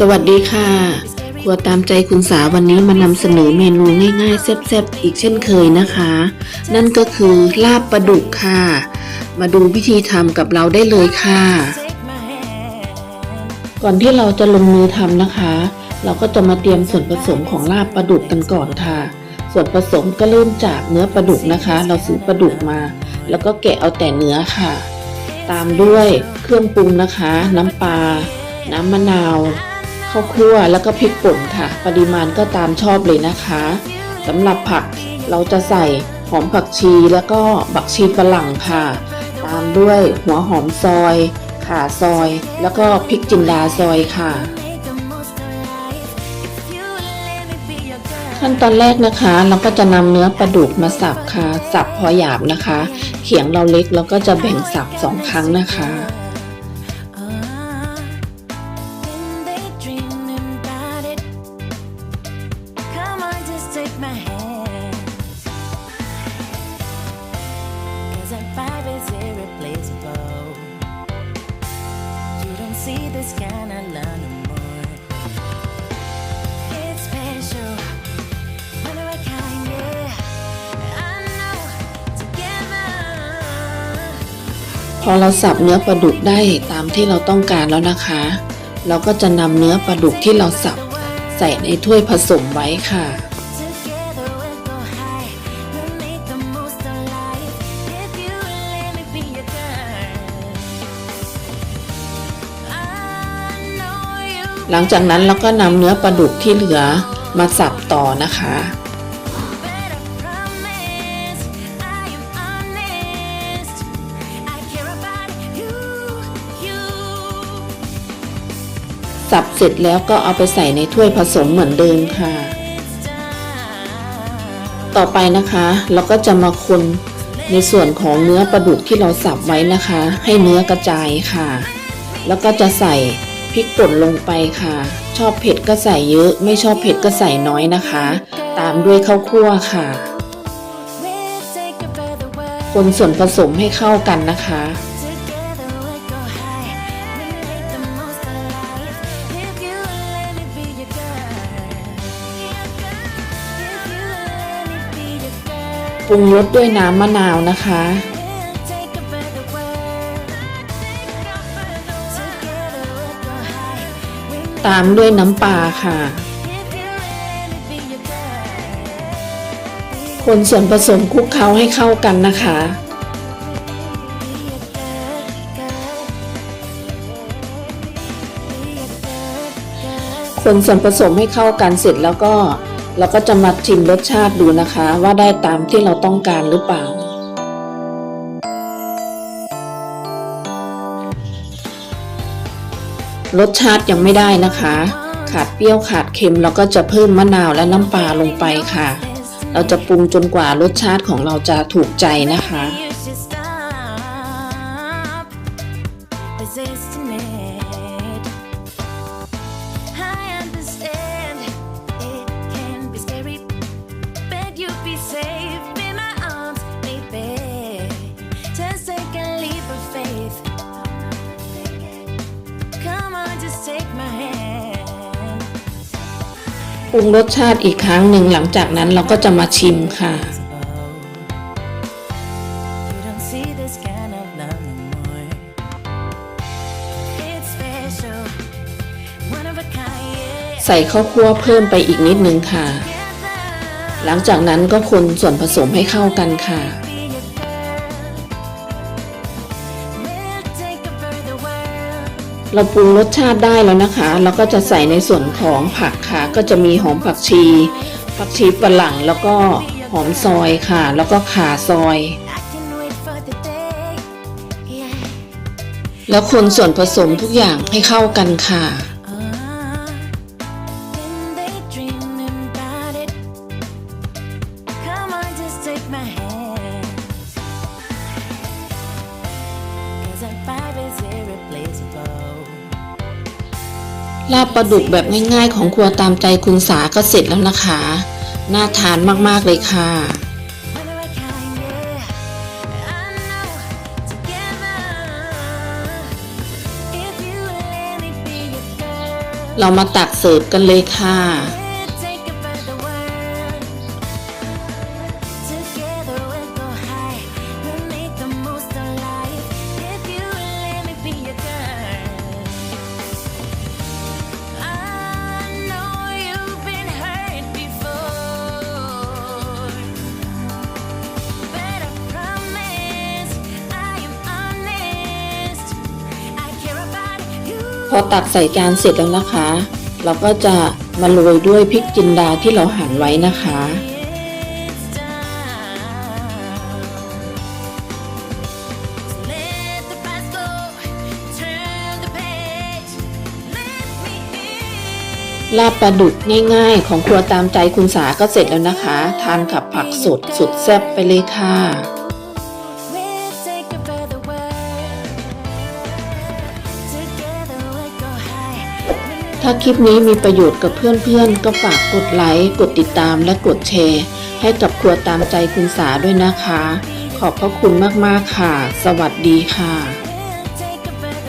สวัสดีค่ะ ครัวตามใจคุณสาวันนี้มานำเสนอเมนูง่ายๆแซ่บๆอีกเช่นเคยนะคะ นั่นก็คือลาบปลาดุกค่ะ มาดูวิธีทำกับเราได้เลยค่ะ ก่อนที่เราจะลงมือทำนะคะ เราก็จะมาเตรียมส่วนผสมของลาบปลาดุกกันก่อนค่ะ ส่วนผสมก็เริ่มจากเนื้อปลาดุกนะคะ เราซื้อปลาดุกมา แล้วก็แกะเอาแต่เนื้อค่ะ ตามด้วยเครื่องปรุงนะคะ น้ำปลาน้ำมะนาว ข้าวคั่วแล้วก็พริกป่นค่ะ ปริมาณก็ตามชอบเลยนะคะสำหรับผักเราจะใส่หอมผักชีแล้วก็บักชีฝรั่งค่ะ ตามด้วยหัวหอมซอย ข่าซอย แล้วก็พริกจินดาซอยค่ะ ขั้นตอนแรกนะคะ เราก็จะนำเนื้อปลาดุกมาสับค่ะ สับพอหยาบนะคะ เขียงเราเล็กเราก็จะแบ่งสับสองครั้งนะคะ see this kind of love no more. It's special. One of a kind, yeah. I know. Together. พอเราสับเนื้อปลาดุกได้ตามที่เราต้องการแล้วนะคะ เราก็จะนำเนื้อปลาดุกที่เราสับใส่ในถ้วยผสมไว้ค่ะ หลังจากนั้นเราก็นำเนื้อปลาดุกที่เหลือมาสับต่อนะคะ สับเสร็จแล้วก็เอาไปใส่ในถ้วยผสมเหมือนเดิมค่ะ ต่อไปนะคะ เราก็จะมาคนในส่วนของเนื้อปลาดุกที่เราสับไว้นะคะ ให้เนื้อกระจายค่ะ แล้วก็จะใส่ พริกป่นลงไปค่ะ ชอบเผ็ดก็ใส่เยอะ ไม่ชอบเผ็ดก็ใส่น้อยนะคะ ตามด้วยข้าวคั่วค่ะ คนส่วนผสมให้เข้ากันนะคะ ปรุงรสด้วยน้ำมะนาวนะคะ ตามด้วยน้ำปลาค่ะ คนส่วนผสมคลุกเคล้าให้เข้ากันนะคะ คนส่วนผสมให้เข้ากันเสร็จแล้วก็เราก็จะมาชิมรสชาติดูนะคะ ว่าได้ตามที่เราต้องการหรือเปล่า รสชาติยังไม่ได้นะคะ ขาดเปรี้ยวขาดเค็มเราก็จะเพิ่มมะนาวและน้ำปลาลงไปค่ะ เราจะปรุงจนกว่ารสชาติของเราจะถูกใจนะคะ รุงรสชาติอีกครั้งหนึ่งหลังจากนั้นเราก็จะมาชิมค่ะ ใส่ข้าวคั่วเพิ่มไปอีกนิดนึงค่ะ หลังจากนั้นก็คนส่วนผสมให้เข้ากันค่ะ เราปรุงรสชาติได้แล้วนะคะ เราก็จะใส่ในส่วนของผักค่ะ ก็จะมีหอมผักชี ผักชีฝรั่งแล้วก็หอมซอยค่ะ แล้วก็ข่าซอย แล้วคนส่วนผสมทุกอย่างให้เข้ากันค่ะ ลาบปลาดุกแบบง่ายๆ ของครัวตามใจคุณสาก็เสร็จแล้วนะคะ น่าทานมากๆเลยค่ะเรามาตักเสิร์ฟกันเลยค่ะ อตักใส่จานเสร็จแล้วนะคะ เราก็จะมาโรยด้วยพริกจินดาที่เราหั่นไว้นะคะ ลาบปลาดุกง่ายๆ ของครัวตามใจคุณสาก็เสร็จแล้วนะคะ ทานกับผักสดสุดแซ่บไปเลยค่ะ ถ้าคลิปนี้มีประโยชน์กับเพื่อนๆ ก็ฝากกดไลค์ กดติดตามและกดแชร์ ให้กับครัวตามใจคุณสาด้วยนะคะ ขอบพระคุณมากๆค่ะ สวัสดีค่ะ